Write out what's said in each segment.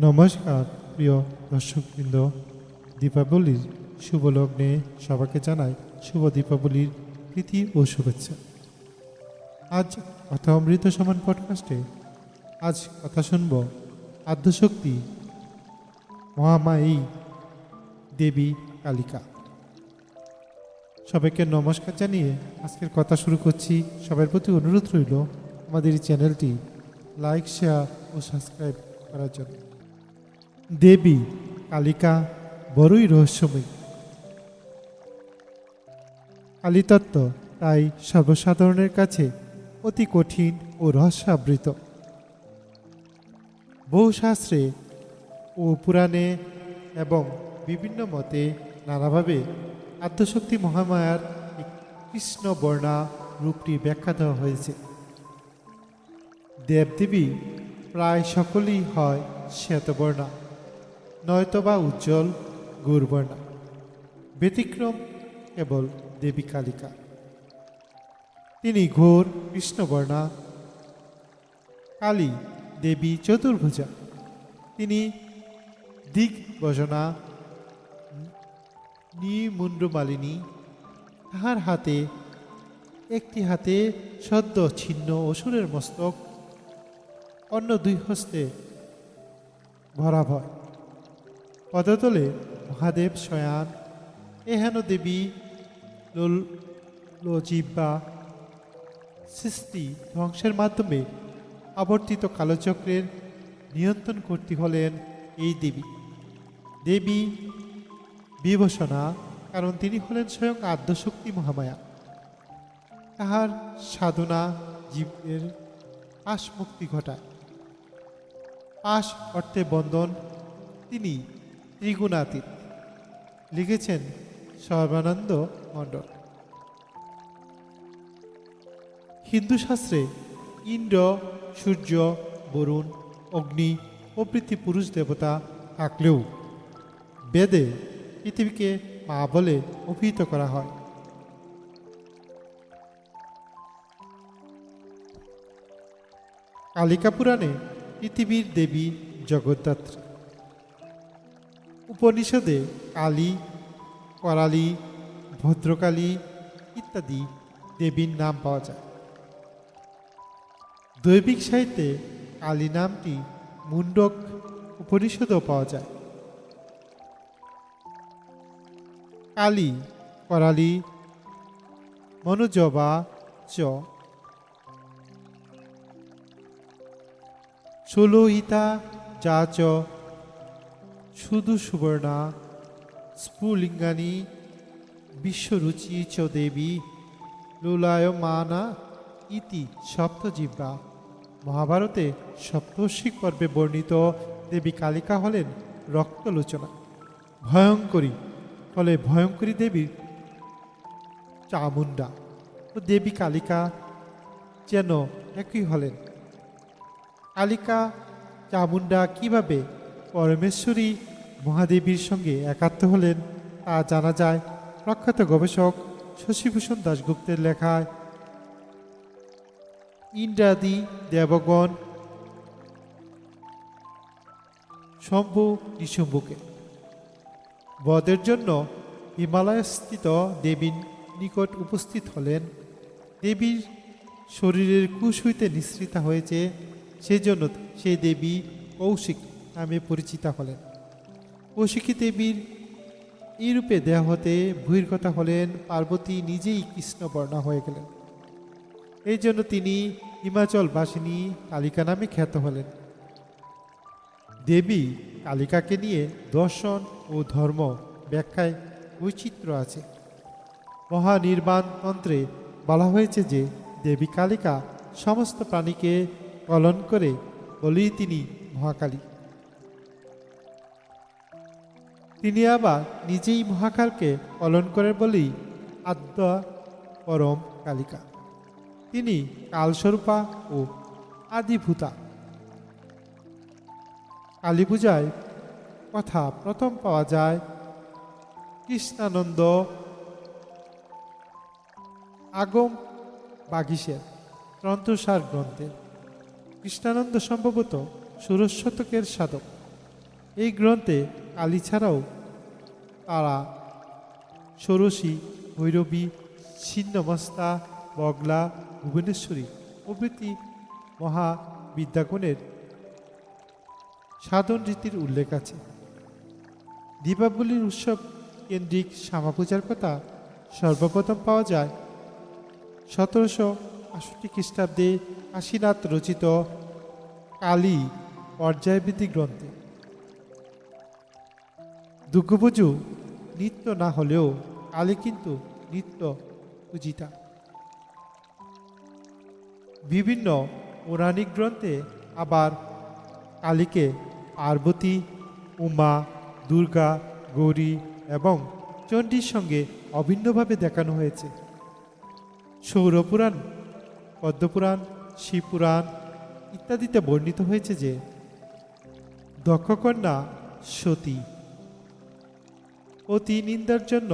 নমস্কার, প্রিয় দর্শকবৃন্দ। দীপাবলির শুভ লগ্নে সবাইকে জানাই শুভ দীপাবলির প্রীতি ও শুভেচ্ছা। আজ কথা অমৃত সমান পডকাস্টে আজ কথা শুনব আদ্যশক্তি মহামায়ী দেবী কালিকা। সবাইকে নমস্কার জানিয়ে আজকের কথা শুরু করছি। সবার প্রতি অনুরোধ রইল আমাদের এই চ্যানেলটি লাইক, শেয়ার ও সাবস্ক্রাইব করার জন্য। দেবী, কালিকা বড়ই রহস্যময়ী। কালীতত্ত্ব তাই সর্বসাধারণের কাছে অতি কঠিন ও রহস্যাবৃত। বহু শাস্ত্রে ও পুরাণে এবং বিভিন্ন মতে নানাভাবে আত্মশক্তি মহামায়ার কৃষ্ণ বর্ণা রূপটি ব্যাখ্যা দেওয়া হয়েছে। দেবদেবী প্রায় সকলেই হয় শ্বেতবর্ণা। নয়তোবা উজ্জ্বল গৌরবর্ণা, ব্যতিক্রম কেবল দেবী কালিকা। তিনি ঘোর কৃষ্ণবর্ণা, কালী দেবী চতুর্ভুজা। তিনি দিগ্বজনা নিমুন্ডমালিনী তাহার হাতে, একটি হাতে সদ্য ছিন্ন অসুরের মস্তক, অন্য দুই হস্তে ভরা ভয় পদতলে মহাদেব শয়ান এহেন দেবী লজিব্বা। সৃষ্টি ধ্বংসের মাধ্যমে আবর্তিত কালচক্রের নিয়ন্ত্রণ করতে হলেন এই দেবী। দেবী বিভূষণা, কারণ তিনি হলেন স্বয়ং আদ্যশক্তি মহামায়া। তাহার সাধনা জীবের পাশ মুক্তি ঘটায়। পাশ অর্থে বন্ধন তিনি ত্রিগুণাতীত। লিখেছেন সর্বানন্দ মণ্ডল। হিন্দু শাস্ত্রে ইন্দ্র, সূর্য, বরুণ, অগ্নি প্রভৃতি পুরুষ দেবতা থাকলেও বেদে পৃথিবীকে মা বলে অভিহিত করা হয়। কালিকা পুরাণে পৃথিবীর দেবী জগদ্ধাত্রী। উপনিষদে কালী, করালী, ভদ্রকালী ইত্যাদি দেবীর নাম পাওয়া যায়। দৈবিক সাহিত্যে কালী নামটি মুন্ডক উপনিষদেও পাওয়া যায়। কালী, করালী, মনোজবা চ। ষোলোহিতা যা চ। শুধু সুবর্ণা, স্ফুলিঙ্গানি, বিশ্বরুচি চ দেবী লুলায়মানা ইতি সপ্তজিব্বা মহাভারতে সপ্তর্ষিক পর্বে বর্ণিত দেবী কালিকা হলেন রক্তলোচনা। ভয়ঙ্করী, ফলে ভয়ঙ্করী দেবীর চামুন্ডা ও দেবী কালিকা যেন একই হলেন। কালিকা চামুন্ডা কীভাবে পরমেশ্বরী মহাদেবীর সঙ্গে একাত্ম হলেন। তা জানা যায় প্রখ্যাত গবেষক শশীভূষণ দাশগুপ্তের লেখায়। ইন্দ্রাদি দেবগণ। শম্ভু নিশম্ভুকে। বদের জন্য হিমালয়স্থিত দেবীর নিকট উপস্থিত হলেন। দেবীর শরীরের কুশ হইতে নিঃসৃতা হয়েছে, সেজন্য সেই দেবী কৌশিক। নামে পরিচিতা হলেন। কৌশিকী দেবীর এই রূপে দেহ হতে বহির্গতা হলেন, পার্বতী নিজেই কৃষ্ণবর্ণা হয়ে গেলেন। এই জন্য তিনি হিমাচল বাসিনী কালিকা নামে খ্যাত হলেন। দেবী কালিকাকে নিয়ে দর্শন ও ধর্ম ব্যাখ্যায় বৈচিত্র্য আছে। মহানির্বাণ তন্ত্রে বলা হয়েছে যে, দেবী কালিকা সমস্ত প্রাণীকে পালন করে বলেই তিনি মহাকালী। তিনি আবার নিজেই মহাকালকে পালন করে বলেই আদ্য পরম কালিকা। তিনি কালস্বরূপা ও আদিভূতা। কালী পূজায় কথা প্রথম পাওয়া যায় কৃষ্ণানন্দ আগম বাগিসের তন্ত্রসার গ্রন্থে। কৃষ্ণানন্দ সম্ভবত ষোড়শ শতকের সাধক। এই গ্রন্থে কালী ছাড়াও তারা ষোড়শী, ভৈরবী, ছিন্নমস্তা, বগলা, ভুবনেশ্বরী প্রভৃতি মহাবিদ্যাগুণের সাধন রীতির উল্লেখ আছে। দীপাবলির উৎসব কেন্দ্রিক শ্যামা পূজার কথা সর্বপ্রথম পাওয়া যায় সতেরোশো আষট্টি খ্রিস্টাব্দে কাশীনাথ রচিত কালী পর্যায়বৃত্তি গ্রন্থে। দুর্গাপুজো নিত্য না হলেও কালী কিন্তু নিত্য পূজিতা। বিভিন্ন পৌরাণিক গ্রন্থে আবার কালীকে পার্বতী, উমা, দুর্গা, গৌরী এবং চণ্ডীর সঙ্গে অভিন্নভাবে দেখানো হয়েছে। সৌরপুরাণ, পদ্মপুরাণ, শিবপুরাণ ইত্যাদিতে বর্ণিত হয়েছে যে দক্ষকন্যা সতী অতি নিন্দার জন্য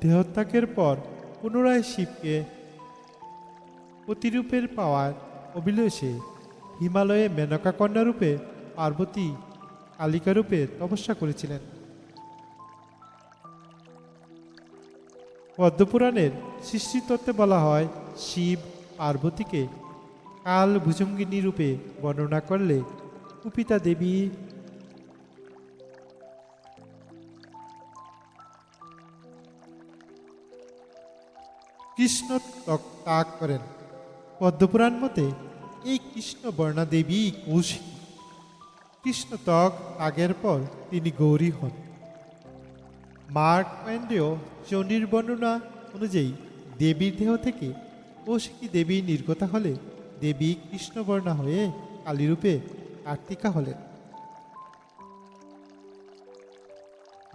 দেহত্যাগের পর পুনরায় শিবকে প্রতিরূপের পাওয়ার অভিলাষে হিমালয়ে মেনকা কন্যা রূপে পার্বতী কালিকা রূপে তপস্যা করেছিলেন। পদ্মপুরাণের সৃষ্টিতত্ত্বে বলা হয়, শিব পার্বতীকে কাল ভুজঙ্গিনী রূপে বর্ণনা করলে কুপিতা দেবী কৃষ্ণ তক করেন। পদ্মপুরাণ মতে, এই কৃষ্ণ বর্ণা দেবী কৃষ্ণ ত্বক ত্যাগের পর তিনি গৌরী হন। মার্ক প্যান্ডেও চণ্ডীর বর্ণনা অনুযায়ী দেবীর দেহ থেকে কৌশিকী দেবী নির্গতা হলে দেবী কৃষ্ণবর্ণা হয়ে কালীরূপে কার্তিকা হলেন।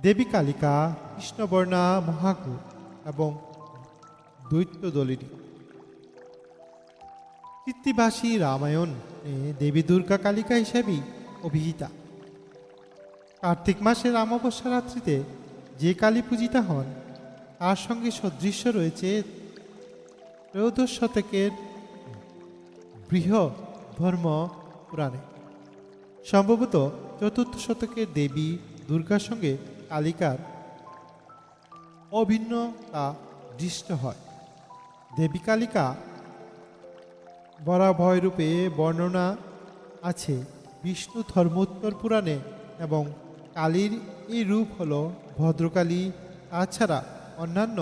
দেবী কালিকা কৃষ্ণবর্ণা মহাগু এবং দৈত্য দলিনী কৃত্তিবাসী রামায়ণ দেবী দুর্গা কালিকা হিসেবেই অভিহিতা। কার্তিক মাসের অমাবস্যা রাত্রিতে যে কালী পূজিতা হন, তার সঙ্গে সদৃশ্য রয়েছে ত্রয়োদশ শতকের বৃহ ধর্ম পুরাণে। সম্ভবত চতুর্থ শতকের দেবী দুর্গার সঙ্গে কালিকার অভিন্নতা দৃষ্ট হয়। দেবী কালিকা বরাভয় রূপে বর্ণনা আছে। বিষ্ণু ধর্মোত্তর পুরাণে এবং কালীর এই রূপ হল ভদ্রকালী, তাছাড়া অন্যান্য।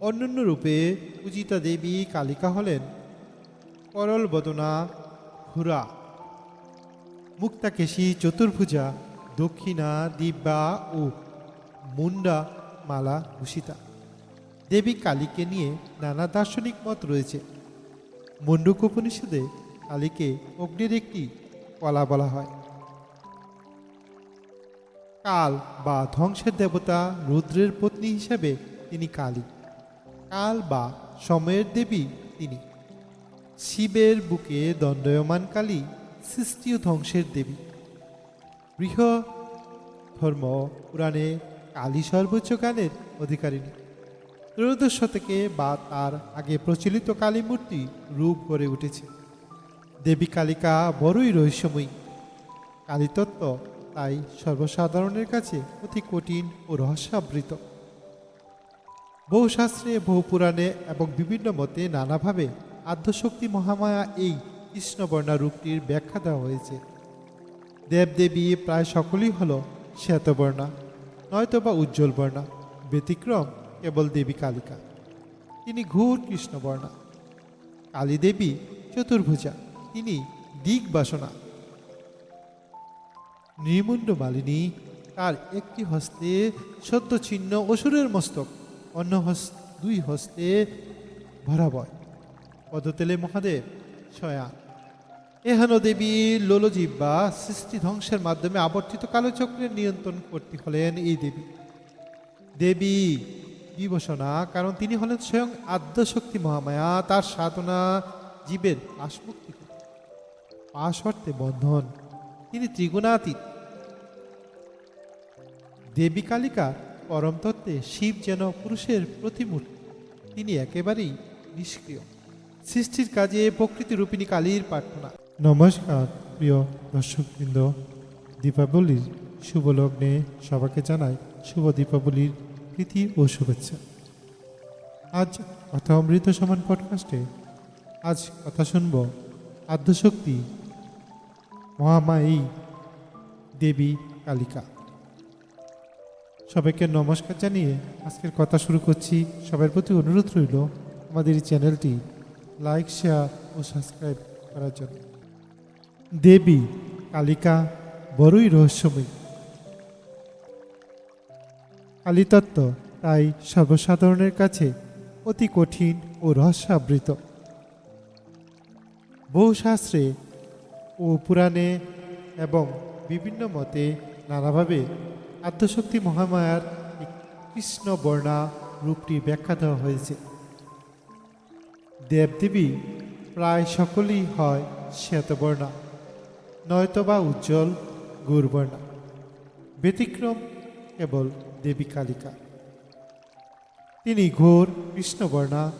অন্যান্য রূপে পূজিতা দেবী কালিকা হলেন করল বদনা হুরা মুক্তাকেশী চতুর্ভুজা, দক্ষিণা দিব্যা ও মুন্ডা, মালা, ভূষিতা। দেবী কালীকে নিয়ে নানা দার্শনিক মত রয়েছে। মুন্ডুক উপনিষদে কালীকে অগ্নির একটি কলা বলা হয়। কাল বা ধ্বংসের দেবতা রুদ্রের পত্নী হিসেবে তিনি কালী। কাল বা সময়ের দেবী তিনি। শিবের বুকে দণ্ডয়মান কালী সৃষ্টি ও ধ্বংসের দেবী। গৃহ ধর্ম পুরাণে কালী সর্বোচ্চ গানের অধিকারিণী। ত্রয়োদশ শতকে বা তার আগে প্রচলিত কালী মূর্তি রূপ গড়ে উঠেছে। দেবী কালিকা বড়ই রহস্যময়ী। কালীতত্ত্ব তাই সর্বসাধারণের কাছে অতি কঠিন ও রহস্যাবৃত। বহু শাস্ত্রে, বহু পুরাণে এবং বিভিন্ন মতে নানাভাবে আদ্যশক্তি মহামায়া এই কৃষ্ণবর্ণা রূপটির ব্যাখ্যা দেওয়া হয়েছে। দেবদেবী প্রায় সকলেই হল শ্বেতবর্ণা। নয়তোবা উজ্জ্বল বর্ণা, ব্যতিক্রম, কেবল দেবী কালিকা। তিনি ঘোর কৃষ্ণবর্ণা কালী দেবী চতুর্ভুজা, তিনি দিগবাসনা নির্মুণ্ড মালিনী, তার একটি হস্তে সত্য ছিন্ন অসুরের মস্তক, অন্য হস্ত, দুই হস্তে ভরাবয়। পদতেলে মহাদেব, ছয়া। এহেন দেবী লোলজিব্বা সৃষ্টি ধ্বংসের মাধ্যমে আবর্তিত কালোচক্রের নিয়ন্ত্রণ করতে হলেন এই দেবী। দেবী বিভূষণা, কারণ তিনি হলেন স্বয়ং আদ্যশক্তি মহামায়া, তার সাধনা জীবের পাশমুক্তি। পাশ বন্ধন, তিনি ত্রিগুণাতীত। দেবী কালিকা পরম তত্ত্বে শিব যেন পুরুষের প্রতিমূর্তি, তিনি একেবারেই নিষ্ক্রিয়। সৃষ্টির কাজে প্রকৃতি রূপিণী কালীর প্রার্থনা। নমস্কার, প্রিয় দর্শকবৃন্দ। দীপাবলির শুভ লগ্নে সবাইকে জানাই শুভ দীপাবলির প্রীতি ও শুভেচ্ছা। আজ কথা অমৃত সমান পডকাস্টে আজ কথা শুনব আদ্যশক্তি মহামায়ী দেবী কালিকা। সবাইকে নমস্কার জানিয়ে আজকের কথা শুরু করছি। সবার প্রতি অনুরোধ রইল আমাদের এই চ্যানেলটি লাইক, শেয়ার ও সাবস্ক্রাইব করার জন্য। দেবী কালিকা বড়ই রহস্যময়ী। কালীতত্ত্ব তাই সর্বসাধারণের কাছে অতি কঠিন ও রহস্যাবৃত। বহু শাস্ত্রে ও পুরাণে এবং বিভিন্ন মতে নানাভাবে আত্মশক্তি মহামায়ার কৃষ্ণ বর্ণা রূপটি ব্যাখ্যা দেওয়া হয়েছে। দেবদেবী প্রায় সকলেই হয় শ্বেতবর্ণা। নয়তোবা উজ্জ্বল, গৌরবর্ণা, ব্যতিক্রম কেবল দেবী কালিকা। তিনি ঘোর, কৃষ্ণবর্ণা,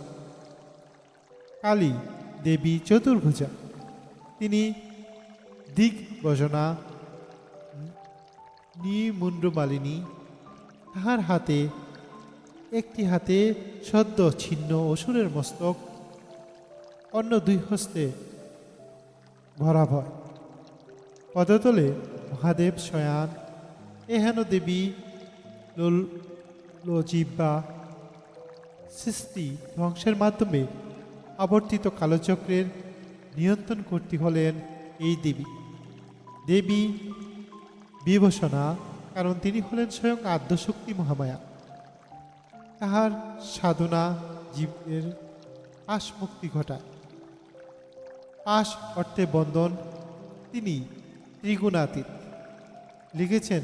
কালী, দেবী চতুর্ভুজা। তিনি দিগ্বজনা নিমুন্ডমালিনী তাহার হাতে, একটি হাতে সদ্য ছিন্ন অসুরের মস্তক, অন্য দুই হস্তে ভরা ভয় পদতলে মহাদেব শয়ান এহেন দেবী লজিব্বা সৃষ্টি ধ্বংসের মাধ্যমে আবর্তিত কালচক্রের নিয়ন্ত্রণ করতে হলেন এই দেবী। দেবী বিভূষণা, কারণ তিনি হলেন স্বয়ং আদ্যশক্তি মহামায়া। তাহার সাধনা জীবের পাশ মুক্তি ঘটায়। পাশ অর্থে বন্ধন তিনি ত্রিগুণাতীত। লিখেছেন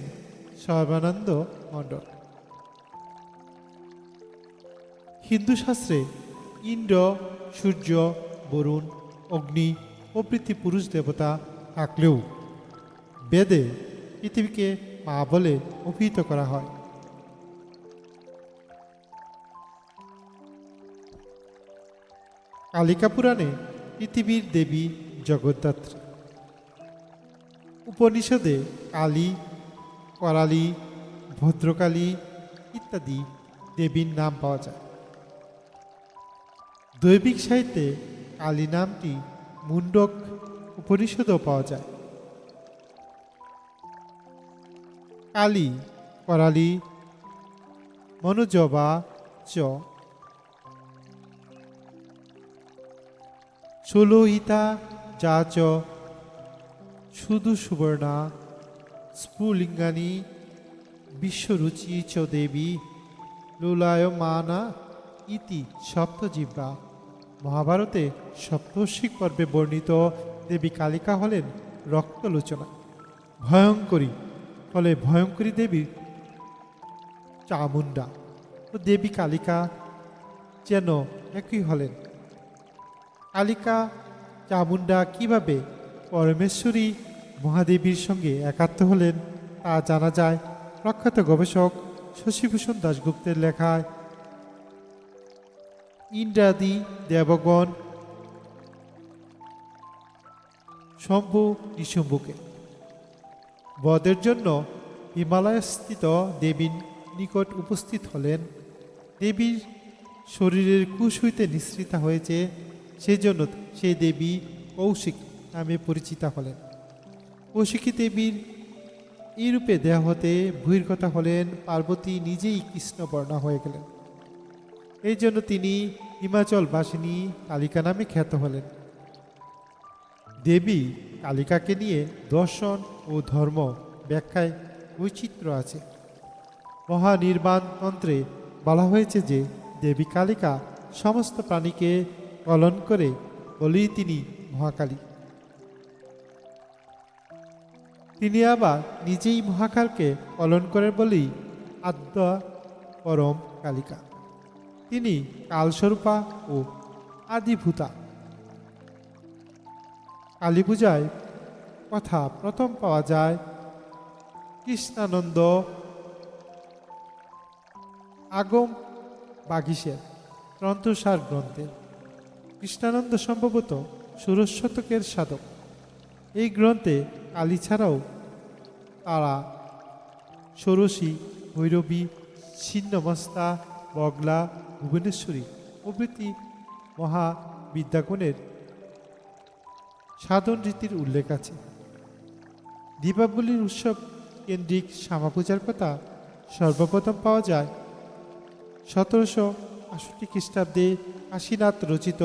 সর্বানন্দ মণ্ডল। হিন্দু শাস্ত্রে ইন্দ্র, সূর্য, বরুণ, অগ্নি প্রভৃতি পুরুষ দেবতা থাকলেও বেদে পৃথিবীকে মা বলে অভিহিত করা হয়। কালিকা পুরাণে পৃথিবীর দেবী জগদ্ধাত্রী। উপনিষদে কালী, করালী, ভদ্রকালী ইত্যাদি দেবীর নাম পাওয়া যায়। দৈবিক সাহিত্যে কালী নামটি মুন্ডক উপনিষদেও পাওয়া যায়। কালী, করালী, মনোজবা চ। ষোলোহিতা যা চ। শুধু সুবর্ণা, স্ফুলিঙ্গানি, বিশ্বরুচি চ দেবী লুলায়মানা ইতি সপ্তজিহ্বা মহাভারতে সপ্তর্ষিক পর্বে বর্ণিত দেবী কালিকা হলেন রক্তলোচনা। ভয়ঙ্করী, ফলে ভয়ঙ্করী দেবীর চামুন্ডা ও দেবী কালিকা যেন একই হলেন। কালিকা চামুন্ডা কীভাবে পরমেশ্বরী মহাদেবীর সঙ্গে একাত্ম হলেন। তা জানা যায় প্রখ্যাত গবেষক শশীভূষণ দাশগুপ্তের লেখায়। ইন্দ্রাদি দেবগণ। শম্ভু নিশম্ভুকে। বদের জন্য হিমালয়স্থিত দেবীর নিকট উপস্থিত হলেন। দেবীর শরীরের কুশ হইতে নিঃসৃতা হয়েছে, সেজন্য সেই দেবী কৌশিক। নামে পরিচিতা হলেন। কৌশিকী দেবীর এই রূপে দেহ হতে বহির্গতা হলেন, পার্বতী নিজেই কৃষ্ণবর্ণা হয়ে গেলেন। এই জন্য তিনি হিমাচল বাসিনী কালিকা নামে খ্যাত হলেন। দেবী কালিকাকে নিয়ে দর্শন ও ধর্ম ব্যাখ্যায় বৈচিত্র্য আছে। মহানির্বাণ তন্ত্রে বলা হয়েছে যে, দেবী কালিকা সমস্ত প্রাণীকে পালন করে বলেই তিনি মহাকালী। তিনি আবার নিজেই মহাকালকে পালন করে বলেই আদ্য পরম কালিকা। তিনি কালস্বরূপা ও আদিভূতা। কালী পূজায় কথা প্রথম পাওয়া যায় কৃষ্ণানন্দ আগম বাগিসের তন্ত্রসার গ্রন্থে। কৃষ্ণানন্দ সম্ভবত ষোড়শ শতকের সাধক। এই গ্রন্থে কালী ছাড়াও তারা ষোড়শী, ভৈরবী, ছিন্নমস্তা, বগলা, ভুবনেশ্বরী প্রভৃতি মহাবিদ্যাগুণের সাধন রীতির উল্লেখ আছে। দীপাবলির উৎসব কেন্দ্রিক শ্যামা পূজার কথা সর্বপ্রথম পাওয়া যায় সতেরোশো আষট্টি খ্রিস্টাব্দে কাশীনাথ রচিত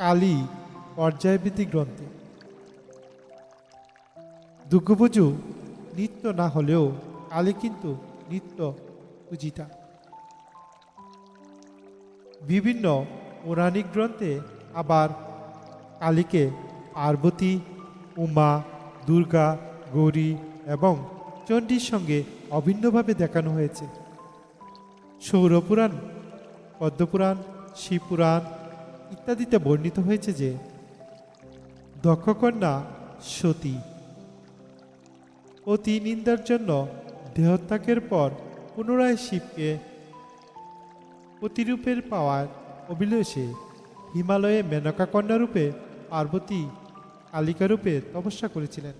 কালী পর্যায়বৃত্তি গ্রন্থে। দুর্গাপুজো নিত্য না হলেও কালী কিন্তু নিত্য পূজিতা। বিভিন্ন পৌরাণিক গ্রন্থে আবার কালীকে পার্বতী, উমা, দুর্গা, গৌরী এবং চণ্ডীর সঙ্গে অভিন্নভাবে দেখানো হয়েছে। সৌরপুরাণ, পদ্মপুরাণ, শিবপুরাণ ইত্যাদিতে বর্ণিত হয়েছে যে দক্ষকন্যা সতী অতি নিন্দার জন্য দেহত্যাগের পর পুনরায় শিবকে প্রতিরূপের পাওয়ার অভিলষে হিমালয়ে মেনকা কন্যা রূপে পার্বতী কালিকা রূপে তপস্যা করেছিলেন।